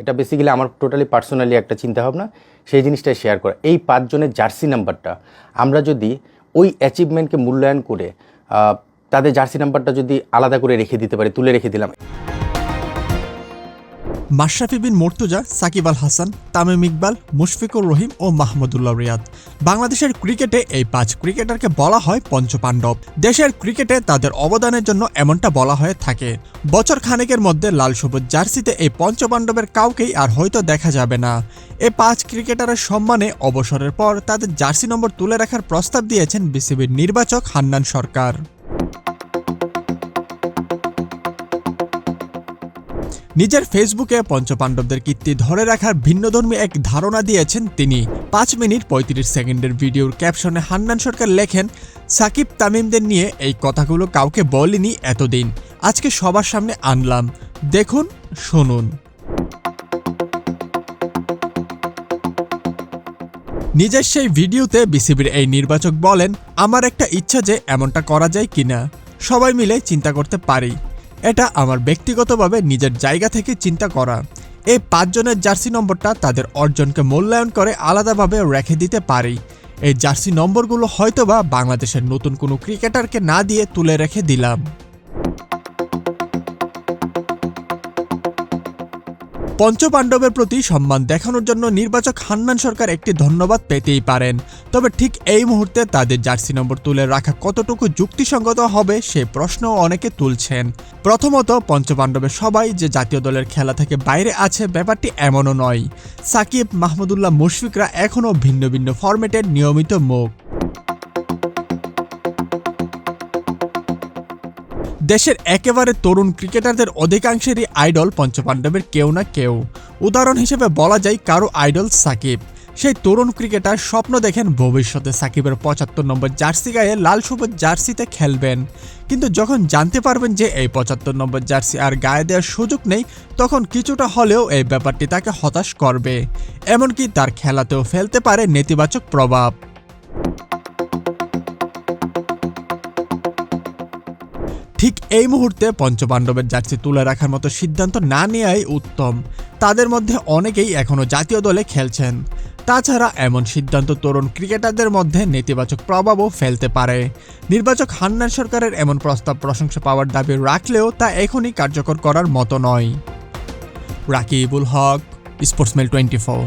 এটা বেসিক্যালি আমার totally personally একটা চিন্তাভাবনা, সেই জিনিসটাই শেয়ার করা। এই পাঁচজনের জার্সি নাম্বারটা আমরা যদি ওই অ্যাচিভমেন্টকে মূল্যায়ন করে তাদের জার্সি নাম্বারটা যদি আলাদা করে রেখে দিতে পারি, তুলে রেখে দিলাম। মাশরাফি বিন মর্তুজা, সাকিব আল হাসান, তামিম ইকবাল, মুশফিকুর রহিম ও মাহমুদুল্লাহ রিয়াদ। বাংলাদেশের ক্রিকেটে এই পাঁচ ক্রিকেটারকে বলা হয় পঞ্চপাণ্ডব। দেশের ক্রিকেটে তাদের অবদানের জন্য এমনটা বলা হয়ে থাকে। বছর খানেকের মধ্যে লাল সবুজ জার্সিতে এই পঞ্চপাণ্ডবের কাউকেই আর হয়তো দেখা যাবে না। এ পাঁচ ক্রিকেটারের সম্মানে অবসরের পর তাদের জার্সি নম্বর তুলে রাখার প্রস্তাব দিয়েছেন বিসিবির নির্বাচক হান্নান সরকার। নিজের ফেসবুকে পঞ্চপাণ্ডবদের কীর্তি ধরে রাখার ভিন্নধর্মী এক ধারণা দিয়েছেন তিনি। পাঁচ মিনিট পঁয়ত্রিশ সেকেন্ডের ভিডিওর ক্যাপশনে হান্নান সরকার লেখেন, সাকিব তামিমদের নিয়ে এই কথাগুলো কাউকে বলিনি এতদিন। আজকে সবার সামনে আনলাম। দেখুন, শুনুন। নিজের সেই ভিডিওতে বিসিবির এই নির্বাচক বলেন, আমার একটা ইচ্ছা যে এমনটা করা যায় কিনা। সবাই মিলে চিন্তা করতে পারি। এটা আমার ব্যক্তিগতভাবে নিজের জায়গা থেকে চিন্তা করা। এই পাঁচজনের জার্সি নম্বরটা তাদের অর্জনকে মূল্যায়ন করে আলাদাভাবে রেখে দিতে পারি। এই জার্সি নম্বরগুলো হয়তোবা বাংলাদেশের নতুন কোনো ক্রিকেটারকে না দিয়ে তুলে রেখে দিলাম। পঞ্চপাণ্ডবের প্রতি সম্মান দেখানোর জন্য নির্বাচক হান্নান সরকার একটি ধন্যবাদ পেতেই পারেন। তবে ঠিক এই মুহূর্তে তাদের জার্সি নম্বর তুলে রাখা কতটুকু যুক্তিসঙ্গত হবে সে প্রশ্নও অনেকে তুলছেন। প্রথমত, পঞ্চপাণ্ডবের সবাই যে জাতীয় দলের খেলা থেকে বাইরে আছে ব্যাপারটি এমনও নয়। সাকিব মাহমুদুল্লাহ মুশফিকরা এখনও ভিন্ন ভিন্ন ফরম্যাটের নিয়মিত মুখ। দেশের একেবারে তরুণ ক্রিকেটারদের অধিকাংশেরই আইডল পঞ্চপাণ্ডবের কেউ না কেউ। উদাহরণ হিসেবে বলা যায় কারও আইডল সাকিব। সেই তরুণ ক্রিকেটার স্বপ্ন দেখেন ভবিষ্যতে সাকিবের পঁচাত্তর নম্বর জার্সি গায়ে লাল সবুজ জার্সিতে খেলবেন। কিন্তু যখন জানতে পারবেন যে এই পঁচাত্তর নম্বর জার্সি আর গায়ে দেওয়ার সুযোগ নেই, তখন কিছুটা হলেও এই ব্যাপারটি তাকে হতাশ করবে। এমনকি তার খেলাতেও ফেলতে পারে নেতিবাচক প্রভাব। ঠিক এই মুহূর্তে পঞ্চপাণ্ডবের জার্সি তুলে রাখার মতো সিদ্ধান্ত না নেওয়াই উত্তম। তাদের মধ্যে অনেকেই এখনও জাতীয় দলে খেলছেন। তাছাড়া এমন সিদ্ধান্ত তরুণ ক্রিকেটারদের মধ্যে নেতিবাচক প্রভাবও ফেলতে পারে। নির্বাচক হান্নান সরকারের এমন প্রস্তাব প্রশংসা পাওয়ার দাবি রাখলেও তা এখনই কার্যকর করার মতো নয়। Rakibul Haque sportsmail twenty four.